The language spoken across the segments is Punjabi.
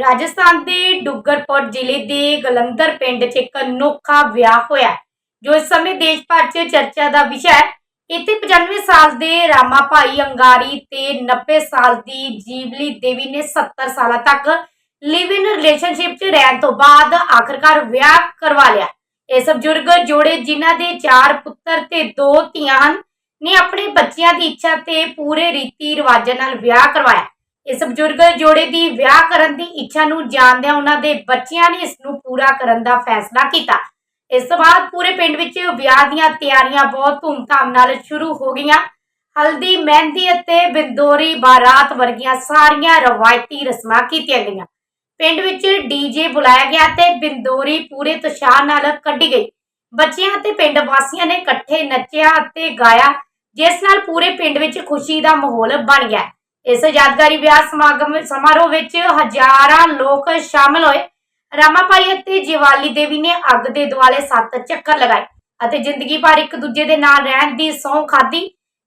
ਰਾਜਸਥਾਨ ਦੇ ਡੁੱਗਰਪੁਰ ਜ਼ਿਲ੍ਹੇ ਦੇ ਗਲੰਦਰ ਪਿੰਡ 'ਚ ਇੱਕ ਅਨੋਖਾ ਵਿਆਹ ਹੋਇਆ ਜੋ ਇਸ ਸਮੇਂ ਦੇਸ਼ ਭਰ 'ਚ ਚਰਚਾ ਦਾ ਵਿਸ਼ਾ ਹੈ। ਇੱਥੇ 95 ਸਾਲ ਦੇ ਰਾਮਾ ਭਾਈ ਅੰਗਾਰੀ ਤੇ 90 ਸਾਲ ਦੀ ਜੀਵਲੀ ਦੇਵੀ ਨੇ 70 ਸਾਲਾਂ ਤੱਕ ਲਿਵ ਇਨ ਰਿਲੇਸ਼ਨਸ਼ਿਪ 'ਚ ਰਹਿਣ ਤੋਂ ਬਾਅਦ ਆਖਰਕਾਰ ਵਿਆਹ ਕਰਵਾ ਲਿਆ। ਇਸ ਬਜ਼ੁਰਗ ਜੋੜੇ ਜਿਨ੍ਹਾਂ ਦੇ ਚਾਰ ਪੁੱਤਰ ਤੇ ਦੋ ਧੀਆਂ ਹਨ, ਨੇ ਆਪਣੇ ਬੱਚਿਆਂ ਦੀ ਇੱਛਾ ਤੇ ਪੂਰੇ ਰੀਤੀ ਰਿਵਾਜਾਂ ਨਾਲ ਵਿਆਹ ਕਰਵਾਇਆ। ਇਸ ਬਜ਼ੁਰਗ ਜੋੜੇ ਦੀ ਵਿਆਹ ਕਰਨ ਦੀ ਇੱਛਾ ਨੂੰ ਜਾਣਦਿਆਂ ਉਹਨਾਂ ਦੇ ਬੱਚਿਆਂ ਨੇ ਇਸ ਨੂੰ ਪੂਰਾ ਕਰਨ ਦਾ ਫੈਸਲਾ ਕੀਤਾ। ਇਸ ਤੋਂ ਬਾਅਦ ਪੂਰੇ ਪਿੰਡ ਵਿੱਚ ਵਿਆਹ ਦੀਆਂ ਤਿਆਰੀਆਂ ਬਹੁਤ ਧੂਮਧਾਮ ਨਾਲ ਸ਼ੁਰੂ ਹੋ ਗਈਆਂ। ਹਲਦੀ, ਮਹਿੰਦੀ ਅਤੇ ਬਿੰਦੋਰੀ ਬਾਰਾਤ ਵਰਗੀਆਂ ਸਾਰੀਆਂ ਰਵਾਇਤੀ ਰਸਮਾਂ ਕੀਤੀਆਂ ਗਈਆਂ। ਪਿੰਡ ਵਿੱਚ ਡੀਜੇ ਬੁਲਾਇਆ ਗਿਆ ਤੇ ਬਿੰਦੋਰੀ ਪੂਰੇ ਉਤਸ਼ਾਹ ਨਾਲ ਕੱਢੀ ਗਈ। ਬੱਚਿਆਂ ਅਤੇ ਪਿੰਡ ਵਾਸੀਆਂ ਨੇ ਇਕੱਠੇ ਨੱਚਿਆ ਅਤੇ ਗਾਇਆ, ਜਿਸ ਨਾਲ ਪੂਰੇ ਪਿੰਡ ਵਿੱਚ ਖੁਸ਼ੀ ਦਾ ਮਾਹੌਲ ਬਣ ਗਿਆ। ਇਸ ਯਾਦਗਾਰੀ ਵਿਆਹ ਸਮਾਗਮ ਸਮਾਰੋਹ ਵਿੱਚ ਹਜ਼ਾਰਾਂ ਲੋਕ ਸ਼ਾਮਲ ਹੋਏ। ਰਾਮਾਪਾਈ ਅਤੇ ਜਿਵਾਲੀ ਦੇਵੀ ਨੇ ਅੱਗ ਦੇ ਦੁਆਲੇ ਸੱਤ ਚੱਕਰ ਲਗਾਏ ਅਤੇ ਜ਼ਿੰਦਗੀ ਭਰ ਇੱਕ ਦੂਜੇ ਦੇ ਨਾਲ ਰਹਿਣ ਦੀ ਸਹੁੰ ਖਾਧੀ।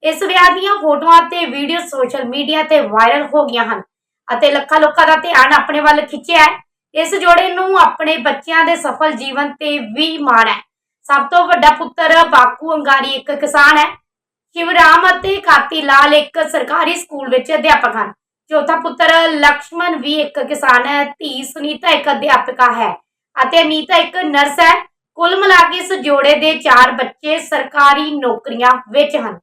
ਇਸ ਵਿਆਹ ਦੀਆਂ ਫੋਟੋਆਂ ਤੇ ਵੀਡੀਓ ਸੋਸ਼ਲ ਮੀਡੀਆ ਤੇ ਵਾਇਰਲ ਹੋ ਗਈਆਂ ਹਨ ਅਤੇ ਲੱਖਾਂ ਲੋਕਾਂ ਦਾ ਧਿਆਨ ਆਪਣੇ ਵੱਲ ਖਿੱਚਿਆ ਹੈ। ਇਸ ਜੋੜੇ ਨੂੰ ਆਪਣੇ ਬੱਚਿਆਂ ਦੇ ਸਫਲ ਜੀਵਨ ਤੇ ਵੀ ਮਾਣ ਹੈ। ਸਭ ਤੋਂ ਵੱਡਾ ਪੁੱਤਰ ਬਾਕੂ ਅੰਗਾਰੀ ਇੱਕ ਕਿਸਾਨ ਹੈ। ਸ਼ਿਵਰਾਮ ਅਤੇ ਕਾਤੀ ਲਾਲ ਇੱਕ ਸਰਕਾਰੀ ਸਕੂਲ ਵਿੱਚ ਅਧਿਆਪਕ ਹਨ। ਚੌਥਾ ਪੁੱਤਰ ਲਕਸ਼ਮਣ ਵੀ ਇੱਕ ਕਿਸਾਨ ਹੈ। ਧੀ ਸੁਨੀਤਾ ਇੱਕ ਅਧਿਆਪਕਾ ਹੈ ਅਤੇ ਅਨੀਤਾ ਇੱਕ ਨਰਸ ਹੈ। ਕੁੱਲ ਮਿਲਾ ਕੇ ਇਸ ਜੋੜੇ ਦੇ ਚਾਰ ਬੱਚੇ ਸਰਕਾਰੀ ਨੌਕਰੀਆਂ ਵਿੱਚ ਹਨ।